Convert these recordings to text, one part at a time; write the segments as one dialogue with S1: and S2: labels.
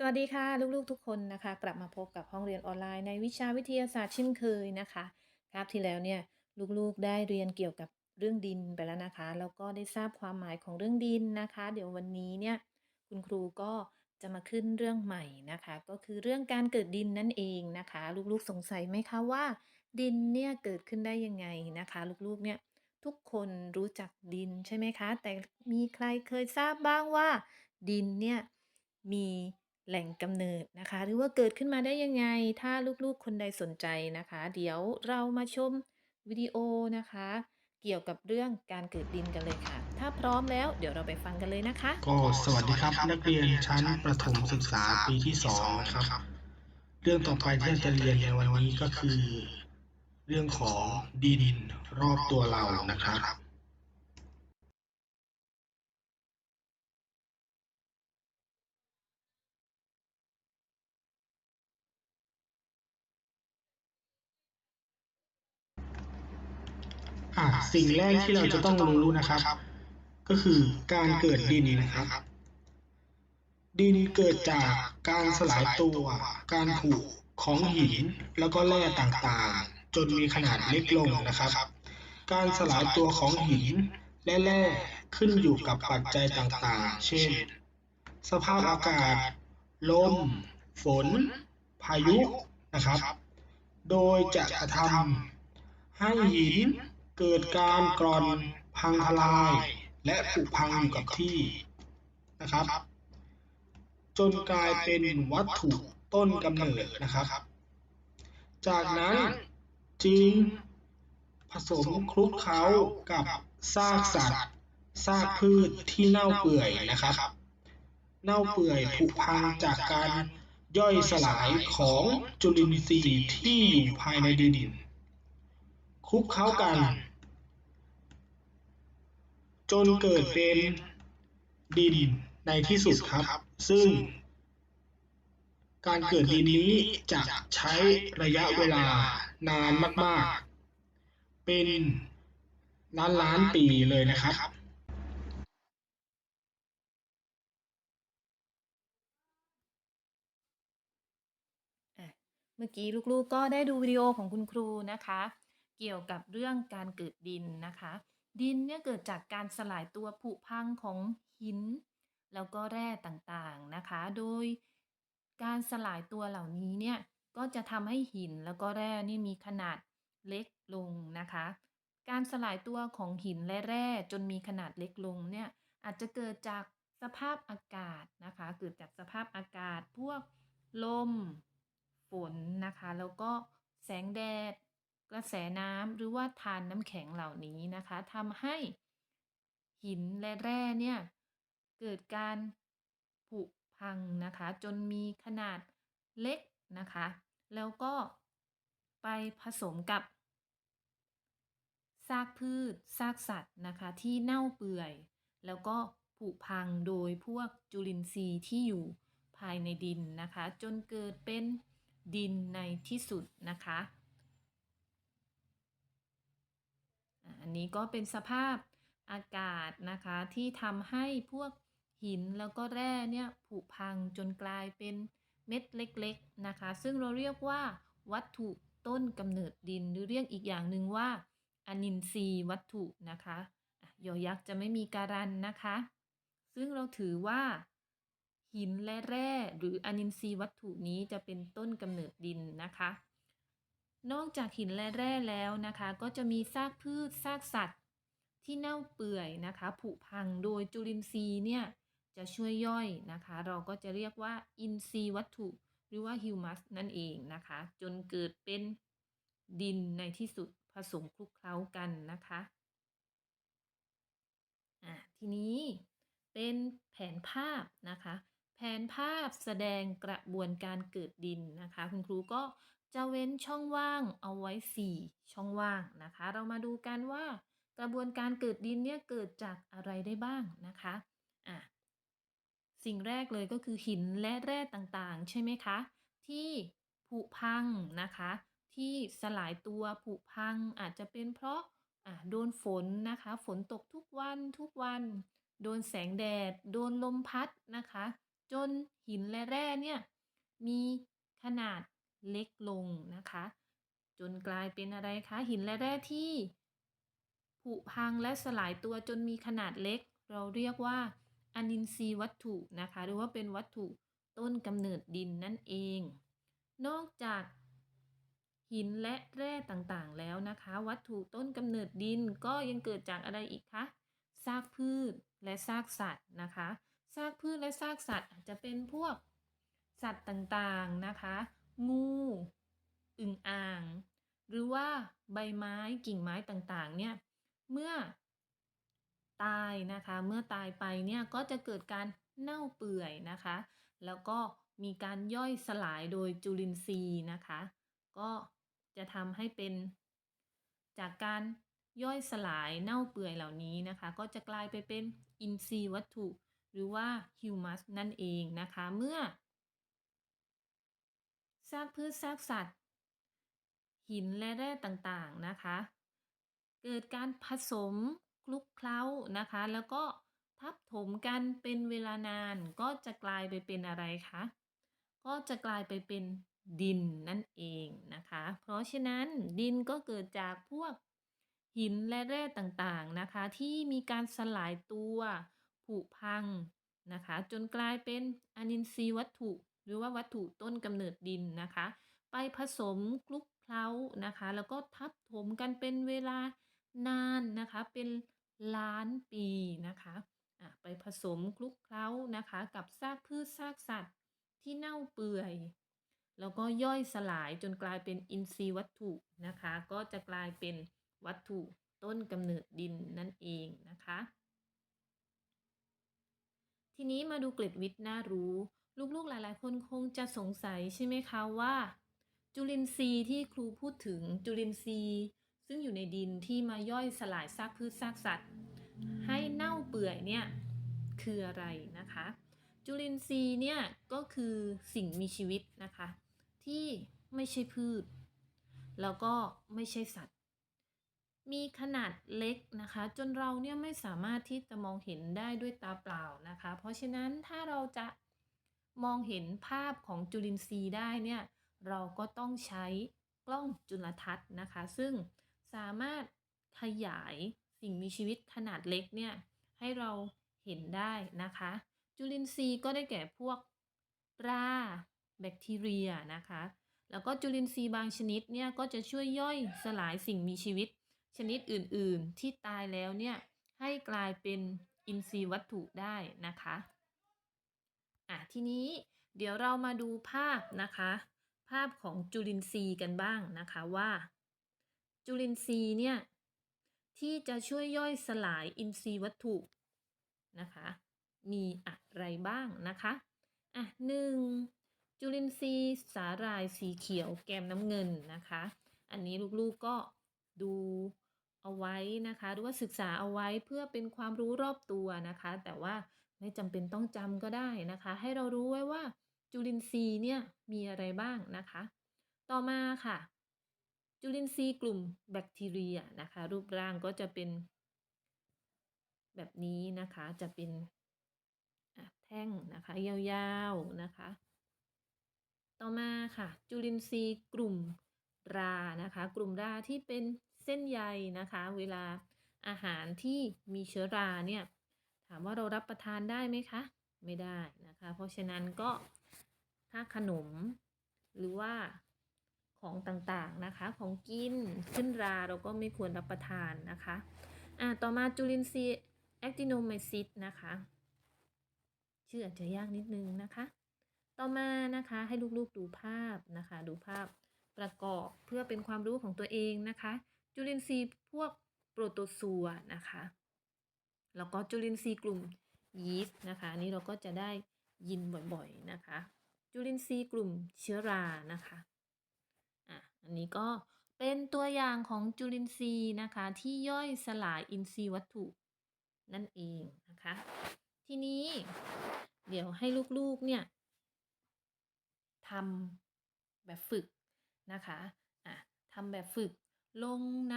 S1: สวัสดีค่ะ ลูกๆทุกคนนะคะ กลับมาพบกับห้องเรียนออนไลน์ในวิชาวิทยาศาสตร์เช่นเคยนะคะคาบที่แล้วเนี่ยลูกๆได้เรียนเกี่ยวกับเรื่องดินไปแล้วนะคะ แล้วก็ได้ทราบความหมายของเรื่องดินนะคะ เดี๋ยววันนี้เนี่ยคุณครูก็จะมาขึ้นเรื่องใหม่นะคะ ก็คือเรื่องการเกิดดินนั่นเองนะคะ ลูกๆสงสัยไหมคะว่า ดินเนี่ยเกิดขึ้นได้ยังไงนะคะ ลูกๆเนี่ยทุกคนรู้จักดินใช่ไหมคะ แต่มีใครเคยทราบบ้างว่า ดินเนี่ยมี แหล่งกำเนิดนะคะ หรือว่าเกิดขึ้นมาได้ยังไง ถ้าลูกๆคนใดสนใจนะคะ เดี๋ยวเรามาชมวิดีโอนะคะ เกี่ยวกับเรื่องการเกิดดินกันเลยค่ะ ถ้าพร้อมแล้วเดี๋ยวเราไปฟังกันเลยนะคะ
S2: ก็สวัสดีครับ นักเรียนชั้นประถมศึกษาปีที่สองนะครับ เรื่องต่อไปที่เราจะเรียนในวันนี้ก็คือ เรื่องของดินรอบตัวเรานะครับ อะสิ่งแรกที่เราจะต้องรู้นะครับ ก็คือการเกิดดินนะครับ ดินเกิดจากการสลายตัว การผุของหินแล้วก็แร่ต่างๆ จนมีขนาดเล็กลงนะครับ การสลายตัวของหินและแร่ขึ้นอยู่กับปัจจัยต่างๆ เช่น สภาพอากาศ ลม ฝน พายุนะครับ โดยจะกระทำให้หิน เกิดการกร่อนพังทลาย และผุพังอยู่กับที่นะครับ จนกลายเป็นวัตถุต้นกำเนิดนะครับ จากนั้นจึงผสมคลุกเคล้ากับซากสัตว์ซากพืชที่เน่าเปื่อยนะครับ เน่าเปื่อยผุพังจากการย่อยสลายของจุลินทรีย์ที่อยู่ภายในดินคลุกเคล้ากัน จนเกิดเป็นดินในที่สุดครับ ซึ่ง การเกิดดินนี้จะใช้ระยะเวลานานมาก ๆ เป็นล้านล้านปีเลยนะครับ
S1: เมื่อกี้ลูกๆก็ได้ดูวิดีโอของคุณครูนะคะ เกี่ยวกับเรื่องการเกิดดินนะคะ ดินเนี่ยเกิดจากการสลายตัวผุพังของหิน แล้วก็แร่ต่างๆนะคะ โดยการสลายตัวเหล่านี้เนี่ยก็จะทำให้หินแล้วก็แร่นี่มีขนาดเล็กลงนะคะ การสลายตัวของหินและแร่จนมีขนาดเล็กลงเนี่ยอาจจะเกิดจากสภาพอากาศนะคะ เกิดจากสภาพอากาศพวกลม ฝนนะคะ แล้วก็แสงแดด กระแสน้ำหรือว่าทานน้ำแข็งเหล่านี้นะคะทำให้หินและแร่เนี่ยเกิดการผุพังนะคะ จนมีขนาดเล็กนะคะ แล้วก็ไปผสมกับซากพืชซากสัตว์นะคะที่เน่าเปื่อย แล้วก็ผุพังโดยพวกจุลินทรีย์ที่อยู่ภายในดินนะคะ จนเกิดเป็นดินในที่สุดนะคะ อันนี้ก็เป็นสภาพอากาศนะคะที่ทำให้พวกหินแล้วก็แร่เนี่ยผุพังจนกลายเป็นเม็ดเล็กๆนะคะ ซึ่งเราเรียกว่าวัตถุต้นกำเนิดดินหรือเรียกอีกอย่างหนึ่งว่าอนินทรีย์วัตถุนะคะอะยอยักษ์จะไม่มีการันนะคะ ซึ่งเราถือว่า หินและแร่หรืออนินทรีย์วัตถุนี้จะเป็นต้นกำเนิดดินนะคะ นอกจากหินและแร่แล้วนะคะ ก็จะมีซากพืชซากสัตว์ ที่เน่าเปื่อยนะคะ ผุพังโดยจุลินทรีย์เนี่ยจะช่วยย่อยนะคะ เราก็จะเรียกว่าอินทรีย์วัตถุ หรือว่าฮิวมัสนั่นเองนะคะ จนเกิดเป็นดินในที่สุดผสมคลุกเคล้ากันนะคะอะทีนี้เป็นแผนภาพนะคะ แผนภาพแสดงกระบวนการเกิดดินนะคะ คุณครูก็จะเว้นช่องว่างเอาไว้ 4 ช่องว่างนะคะ เรามาดูกันว่ากระบวนการเกิดดินเนี่ยเกิดจากอะไรได้บ้างนะคะอะสิ่งแรกเลยก็คือหินและแร่ต่างๆ ใช่ไหมคะ ที่ผุพังนะคะ ที่สลายตัวผุพังอาจจะเป็นเพราะอะโดนฝนนะคะ ฝนตกทุกวันทุกวัน โดนแสงแดด โดนลมพัดนะคะ จนหินและแร่เนี่ยมีขนาดเล็กลงนะคะ จนกลายเป็นอะไรคะ หินและแร่ที่ผุพังและสลายตัวจนมีขนาดเล็ก เราเรียกว่าอนินทรีย์วัตถุนะคะ หรือว่าเป็นวัตถุต้นกำเนิดดินนั่นเอง นอกจากหินและแร่ต่างๆ แล้วนะคะ วัตถุต้นกำเนิดดินก็ยังเกิดจากอะไรอีกคะซากพืชและซากสัตว์นะคะากพืชและซากสัตว์อาจจะเป็นพวกสัตว์ต่างๆนะคะ งูอึ่งอ่าง หรือว่าใบไม้กิ่งไม้ต่างๆ เนี่ย เมื่อตายนะคะ เมื่อตายไปเนี่ยก็จะเกิดการเน่าเปื่อยนะคะ แล้วก็มีการย่อยสลายโดยจุลินทรีย์นะคะ ก็จะทำให้เป็น จากการย่อยสลายเน่าเปื่อยเหล่านี้นะคะ ก็จะกลายไปเป็นอินทรีย์วัตถุ หรือว่าฮิวมัสนั่นเองนะคะ เมื่อซากพืชซากสัตว์ หินและแร่ต่างๆนะคะ เกิดการผสมคลุกเคล้านะคะ แล้วก็ทับถมกันเป็นเวลานานก็จะกลายไปเป็นอะไรคะก็จะกลายไปเป็นดินนั่นเองนะคะ เพราะฉะนั้นดินก็เกิดจากพวกหินและแร่ต่างๆนะคะ ที่มีการสลายตัว ผุพังนะคะ จนกลายเป็นอนินทรีย์วัตถุ หรือว่าวัตถุต้นกำเนิดดินนะคะ ไปผสมคลุกเคล้านะคะ แล้วก็ทับถมกันเป็นเวลานานนะคะ เป็นล้านปีนะคะอะไปผสมคลุกเคล้านะคะ กับซากพืชซากสัตว์ที่เน่าเปื่อย แล้วก็ย่อยสลายจนกลายเป็นอินทรีย์วัตถุนะคะ ก็จะกลายเป็นวัตถุต้นกำเนิดดินนั่นเองนะคะ ทีนี้มาดูเกล็ดวิทย์น่ารู้ ลูกๆหลายๆ คนคงจะสงสัยใช่ไหมคะว่า จุลินทรีย์ที่ครูพูดถึงจุลินทรีย์ ซึ่งอยู่ในดินที่มาย่อยสลายซากพืชซากสัตว์ ให้เน่าเปื่อยเนี่ยคืออะไรนะคะ จุลินทรีย์เนี่ยก็คือสิ่งมีชีวิตนะคะ ที่ไม่ใช่พืช แล้วก็ไม่ใช่สัตว์ มีขนาดเล็กนะคะ จนเราเนี่ยไม่สามารถที่จะมองเห็นได้ด้วยตาเปล่านะคะ เพราะฉะนั้นถ้าเราจะมองเห็นภาพของจุลินทรีย์ได้เนี่ยเราก็ต้องใช้กล้องจุลทรรศน์นะคะ ซึ่งสามารถขยายสิ่งมีชีวิตขนาดเล็กเนี่ยให้เราเห็นได้นะคะ จุลินทรีย์ก็ได้แก่พวกราแบคทีเรียนะคะ แล้วก็จุลินทรีย์บางชนิดเนี่ยก็จะช่วยย่อยสลายสิ่งมีชีวิต ชนิดอื่นๆ ที่ตายแล้วเนี่ยให้กลายเป็นอินทรีย์วัตถุได้นะคะอะทีนี้เดี๋ยวเรามาดูภาพนะคะ ภาพของจุลินทรีย์กันบ้างนะคะว่า จุลินทรีย์เนี่ยที่จะช่วยย่อยสลายอินทรีย์วัตถุนะคะ มีอะไรบ้างนะคะอะหนึ่งจุลินทรีย์สาหร่ายสีเขียวแกมน้ำเงินนะคะ อันนี้ลูกๆก็ดู เอาไว้นะคะ หรือว่าศึกษาเอาไว้เพื่อเป็นความรู้รอบตัวนะคะ แต่ว่าไม่จำเป็นต้องจำก็ได้นะคะ ให้เรารู้ไว้ว่าจุลินทรีย์เนี่ยมีอะไรบ้างนะคะ ต่อมาค่ะ จุลินทรีย์กลุ่มแบคทีเรียนะคะ รูปร่างก็จะเป็น แบบนี้นะคะจะเป็นแท่งนะคะยาวๆนะคะ ต่อมาค่ะ จุลินทรีย์กลุ่มรานะคะ กลุ่มราที่เป็น ส้นใยนะคะ เวลาอาหารที่มีเชื้อราเนี่ยถามว่าเรารับประทานได้ไหมคะ ไม่ได้นะคะ เพราะฉะนั้นก็ถ้าขนมหรือว่าของต่างๆนะคะ ของกินขึ้นราเราก็ไม่ควรรับประทานนะคะอ่าต่อมาจุลินทรีย์แอคติโนไมซิสนะคะ ชื่ออาจจะยากนิดนึงนะคะ ต่อมานะคะให้ลูกๆดูภาพนะคะ ดูภาพประกอบเพื่อเป็นความรู้ของตัวเองนะคะ จุลินทรีย์พวกโปรโตซัวนะคะ แล้วก็จุลินทรีย์กลุ่มยีสต์นะคะอันนี้เราก็จะได้ยินบ่อยๆนะคะ จุลินทรีย์กลุ่มเชื้อรานะคะอะอันนี้ก็เป็นตัวอย่างของจุลินทรีย์นะคะ ที่ย่อยสลายอินทรีย์วัตถุนั่นเองนะคะ ทีนี้เดี๋ยวให้ลูกๆเนี่ยทำแบบฝึกนะคะอะทำแบบฝึก ลงใน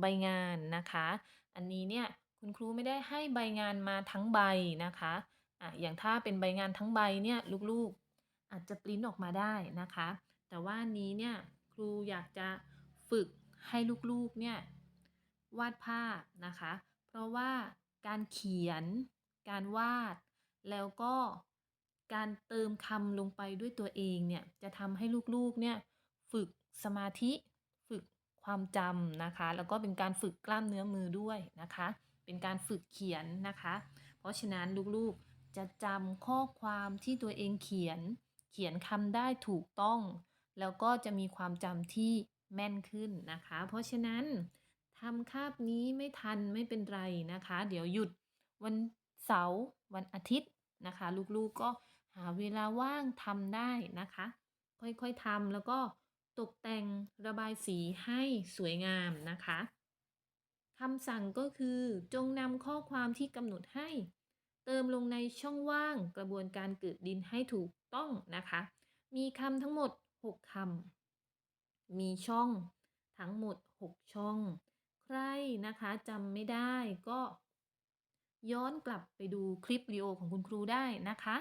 S1: ใบงานนะคะ อันนี้เนี่ยคุณครูไม่ได้ให้ใบงานมาทั้งใบนะคะอะอย่างถ้าเป็นใบงานทั้งใบเนี่ยลูกๆอาจจะปริ้นออกมาได้นะคะ แต่ว่านี้เนี่ยครูอยากจะฝึกให้ลูกๆเนี่ยวาดภาพนะคะ เพราะว่าการเขียน การวาด แล้วก็การเติมคำลงไปด้วยตัวเองเนี่ยจะทำให้ลูกๆเนี่ยฝึกสมาธิ ความจำนะคะ แล้วก็เป็นการฝึกกล้ามเนื้อมือด้วยนะคะ เป็นการฝึกเขียนนะคะ เพราะฉะนั้นลูกๆจะจำข้อความที่ตัวเองเขียน เขียนคำได้ถูกต้อง แล้วก็จะมีความจำที่แม่นขึ้นนะคะ เพราะฉะนั้นทำคาบนี้ไม่ทันไม่เป็นไรนะคะ เดี๋ยวหยุดวันเสาร์วันอาทิตย์นะคะ ลูกๆก็หาเวลาว่างทำได้นะคะ ค่อยๆทำแล้วก็ ตกแต่งระบายสีให้สวยงามนะคะคำสั่งก็คือจงนำข้อความที่กำหนดให้ เติมลงในช่องว่างกระบวนการเกิดดินให้ถูกต้องนะคะ มีคำทั้งหมด 6คำมีช่องทั้งหมด 6 ช่อง ใครนะคะจำไม่ได้ก็ย้อนกลับไปดูคลิปวิดีโอของคุณครูได้นะคะ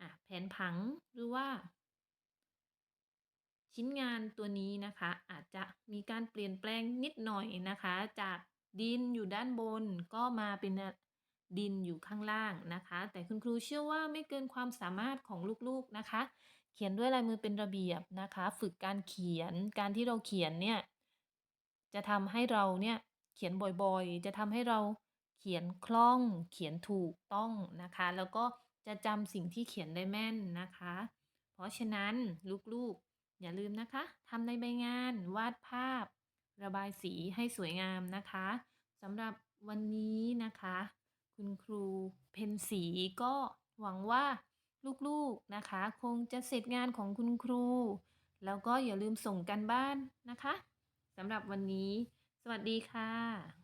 S1: อะ แผนผังหรือว่า ชิ้นงานตัวนี้นะคะ อาจจะมีการเปลี่ยนแปลงนิดหน่อยนะคะ จากดินอยู่ด้านบน ก็มาเป็นดินอยู่ข้างล่างนะคะ แต่คุณครูเชื่อว่าไม่เกินความสามารถของลูกๆนะคะ เขียนด้วยลายมือเป็นระเบียบนะคะ ฝึกการเขียนการที่เราเขียนเนี่ยจะทำให้เราเนี่ยเขียนบ่อยๆ จะทำให้เราเขียนคล่อง เขียนถูกต้องนะคะ แล้วก็จะจำสิ่งที่เขียนได้แม่นนะคะ เพราะฉะนั้นลูกๆ อย่าลืมนะคะทำในใบงานวาดภาพ ระบายสีให้สวยงามนะคะสำหรับวันนี้นะคะ คุณครูเพนสีก็หวังว่าลูกๆนะคะ คงจะเสร็จงานของคุณครู แล้วก็อย่าลืมส่งกันบ้านนะคะสำหรับวันนี้ สวัสดีค่ะ